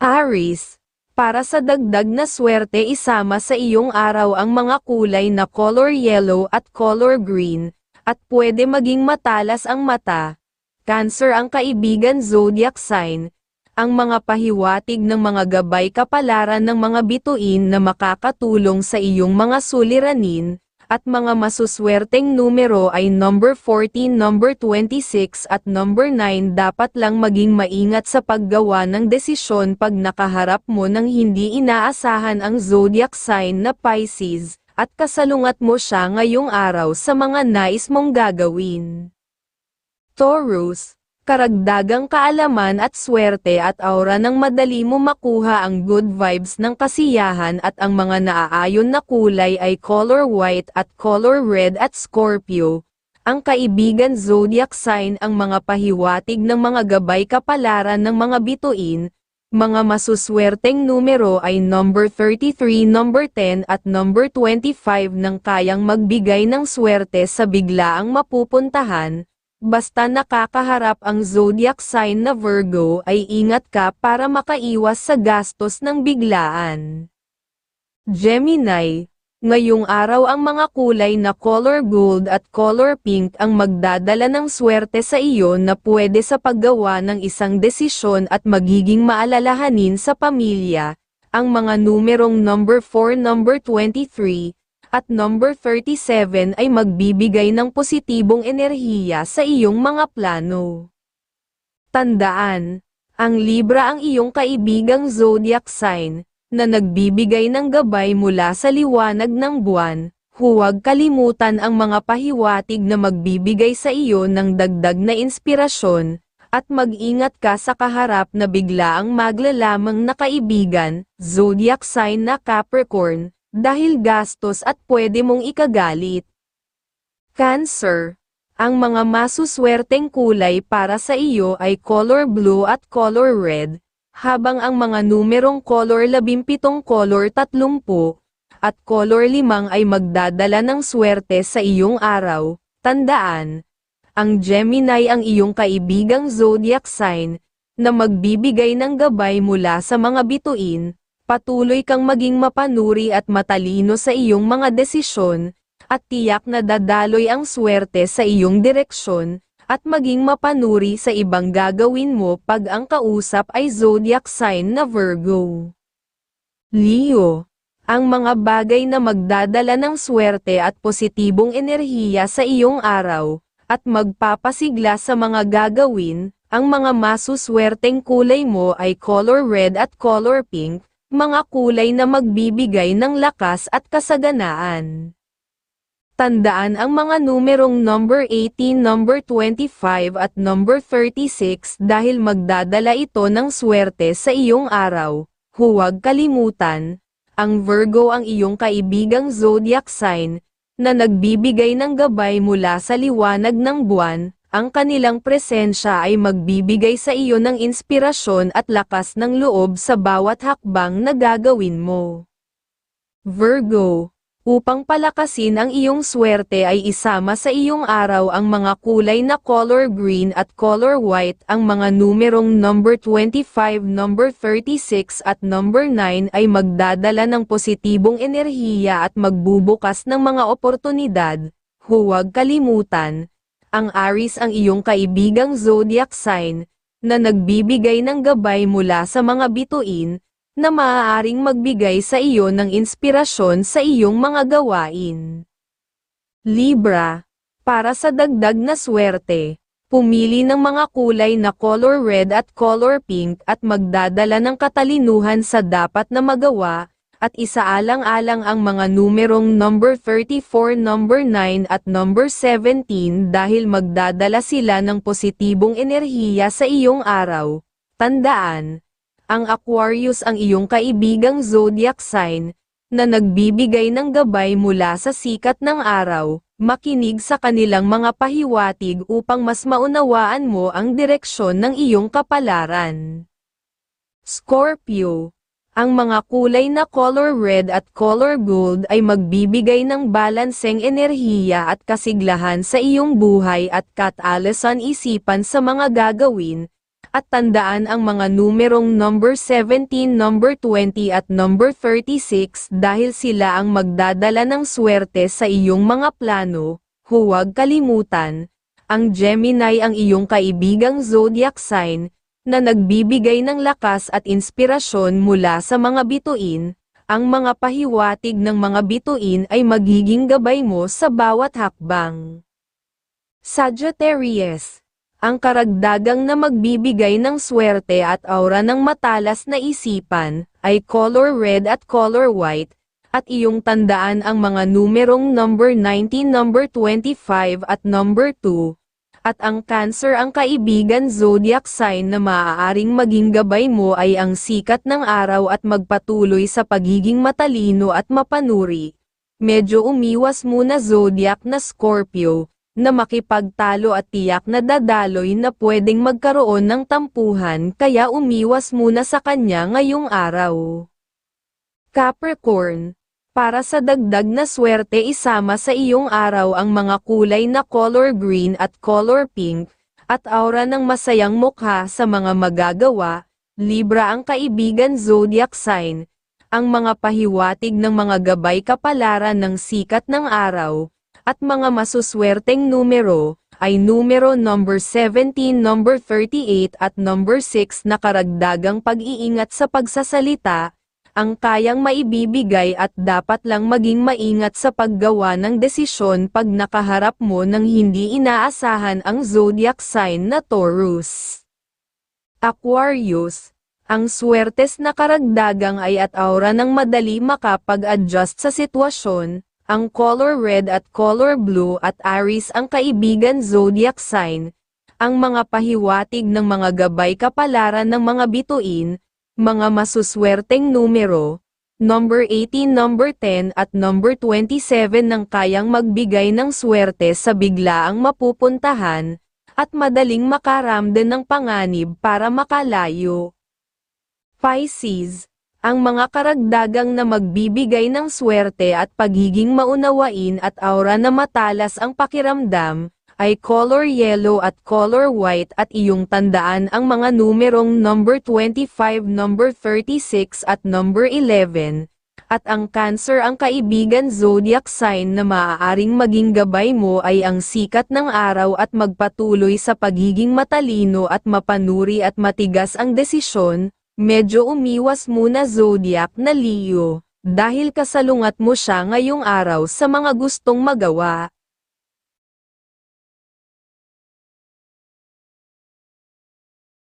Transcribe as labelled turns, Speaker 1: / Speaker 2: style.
Speaker 1: Aris, para sa dagdag na swerte isama sa iyong araw ang mga kulay na color yellow at color green, at pwede maging matalas ang mata. Cancer ang kaibigan zodiac sign, ang mga pahiwatig ng mga gabay kapalaran ng mga bituin na makakatulong sa iyong mga suliranin, at mga masuswerteng numero ay number 14, number 26 at number 9 dapat lang maging maingat sa paggawa ng desisyon pag nakaharap mo ng hindi inaasahan ang zodiac sign na Pisces, at kasalungat mo siya ngayong araw sa mga nais mong gagawin. Taurus, karagdagang kaalaman at swerte at aura ng madali mo makuha ang good vibes ng kasiyahan at ang mga naaayon na kulay ay color white at color red at Scorpio. Ang kaibigan zodiac sign ang mga pahiwatig ng mga gabay kapalaran ng mga bituin, mga masuswerteng numero ay number 33, number 10 at number 25 nang kayang magbigay ng swerte sa biglaang mapupuntahan, Basta nakakaharap ang zodiac sign na Virgo ay ingat ka para makaiwas sa gastos ng biglaan. Gemini, ngayong araw ang mga kulay na color gold at color pink ang magdadala ng swerte sa iyo na pwede sa paggawa ng isang desisyon at magiging maalalahanin sa pamilya. Ang mga numerong number 4, number 23, at number 37 ay magbibigay ng positibong enerhiya sa iyong mga plano. Tandaan, ang Libra ang iyong kaibigang zodiac sign, na nagbibigay ng gabay mula sa liwanag ng buwan, huwag kalimutan ang mga pahiwatig na magbibigay sa iyo ng dagdag na inspirasyon, at mag-ingat ka sa kaharap na biglaang maglalamang na kaibigan, zodiac sign na Capricorn, dahil gastos at pwede mong ikagalit. Cancer. Ang mga masuswerteng kulay para sa iyo ay color blue at color red, habang ang mga numerong color 17 color 30, at color 5 ay magdadala ng swerte sa iyong araw. Tandaan, ang Gemini ang iyong kaibigang zodiac sign, na magbibigay ng gabay mula sa mga bituin, patuloy kang maging mapanuri at matalino sa iyong mga desisyon, at tiyak na dadaloy ang swerte sa iyong direksyon, at maging mapanuri sa ibang gagawin mo pag ang kausap ay zodiac sign na Virgo. Leo, ang mga bagay na magdadala ng swerte at positibong enerhiya sa iyong araw, at magpapasigla sa mga gagawin, ang mga masuswerteng kulay mo ay color red at color pink, mga kulay na magbibigay ng lakas at kasaganaan. Tandaan ang mga numerong number 18, number 25 at number 36 dahil magdadala ito ng swerte sa iyong araw. Huwag kalimutan, ang Virgo ang iyong kaibigang zodiac sign, na nagbibigay ng gabay mula sa liwanag ng buwan, ang kanilang presensya ay magbibigay sa iyo ng inspirasyon at lakas ng loob sa bawat hakbang na gagawin mo. Virgo, upang palakasin ang iyong swerte ay isama sa iyong araw ang mga kulay na color green at color white ang mga numerong number 25, number 36 at number 9 ay magdadala ng positibong enerhiya at magbubukas ng mga oportunidad. Huwag kalimutan, ang Aries ang iyong kaibigang zodiac sign, na nagbibigay ng gabay mula sa mga bituin, na maaaring magbigay sa iyo ng inspirasyon sa iyong mga gawain. Libra, para sa dagdag na swerte, pumili ng mga kulay na color red at color pink at magdadala ng katalinuhan sa dapat na magawa, at isaalang-alang ang mga numerong number 34, number 9 at number 17 dahil magdadala sila ng positibong enerhiya sa iyong araw. Tandaan, ang Aquarius ang iyong kaibigang zodiac sign, na nagbibigay ng gabay mula sa sikat ng araw, makinig sa kanilang mga pahiwatig upang mas maunawaan mo ang direksyon ng iyong kapalaran. Scorpio ang mga kulay na color red at color gold ay magbibigay ng balanseng enerhiya at kasiglahan sa iyong buhay at katalasan isipan sa mga gagawin. at tandaan ang mga numerong number 17, number 20 at number 36 dahil sila ang magdadala ng swerte sa iyong mga plano. Huwag kalimutan, ang Gemini ang iyong kaibigang zodiac sign, na nagbibigay ng lakas at inspirasyon mula sa mga bituin, ang mga pahiwatig ng mga bituin ay magiging gabay mo sa bawat hakbang. Sagittarius ang karagdagang na magbibigay ng swerte at aura ng matalas na isipan, ay color red at color white, at iyong tandaan ang mga numerong number 19, number 25 at number 2, at ang cancer ang kaibigan zodiac sign na maaaring maging gabay mo ay ang sikat ng araw at magpatuloy sa pagiging matalino at mapanuri. Medyo umiwas muna zodiac na Scorpio, na makipagtalo at tiyak na dadaloy na pwedeng magkaroon ng tampuhan kaya umiwas muna sa kanya ngayong araw. Capricorn, para sa dagdag na swerte isama sa iyong araw ang mga kulay na color green at color pink, at aura ng masayang mukha sa mga magagawa, Libra ang kaibigan zodiac sign, ang mga pahiwatig ng mga gabay kapalaran ng sikat ng araw, at mga masuswerteng numero, ay numero number 17, number 38 at number 6 na karagdagang pag-iingat sa pagsasalita, ang kayang maibibigay at dapat lang maging maingat sa paggawa ng desisyon pag nakaharap mo ng hindi inaasahan ang zodiac sign na Taurus. Aquarius, ang swertes na karagdagang ay at aura ng madali makapag-adjust sa sitwasyon, ang color red at color blue at Aries ang kaibigan zodiac sign, ang mga pahiwatig ng mga gabay kapalaran ng mga bituin, mga masuswerteng numero, number 18, number 10 at number 27 ng kayang magbigay ng swerte sa biglaang mapupuntahan, at madaling makaramdan ng panganib para makalayo. Pisces, ang mga karagdagang na magbibigay ng swerte at pagiging maunawain at aura na matalas ang pakiramdam, ay color yellow at color white at iyong tandaan ang mga numerong number 25, number 36 at number 11, at ang cancer ang kaibigan zodiac sign na maaaring maging gabay mo ay ang sikat ng araw at magpatuloy sa pagiging matalino at mapanuri at matigas ang desisyon, Medyo umiwas muna zodiac na Leo, dahil kasalungat mo siya ngayong araw sa mga gustong magawa.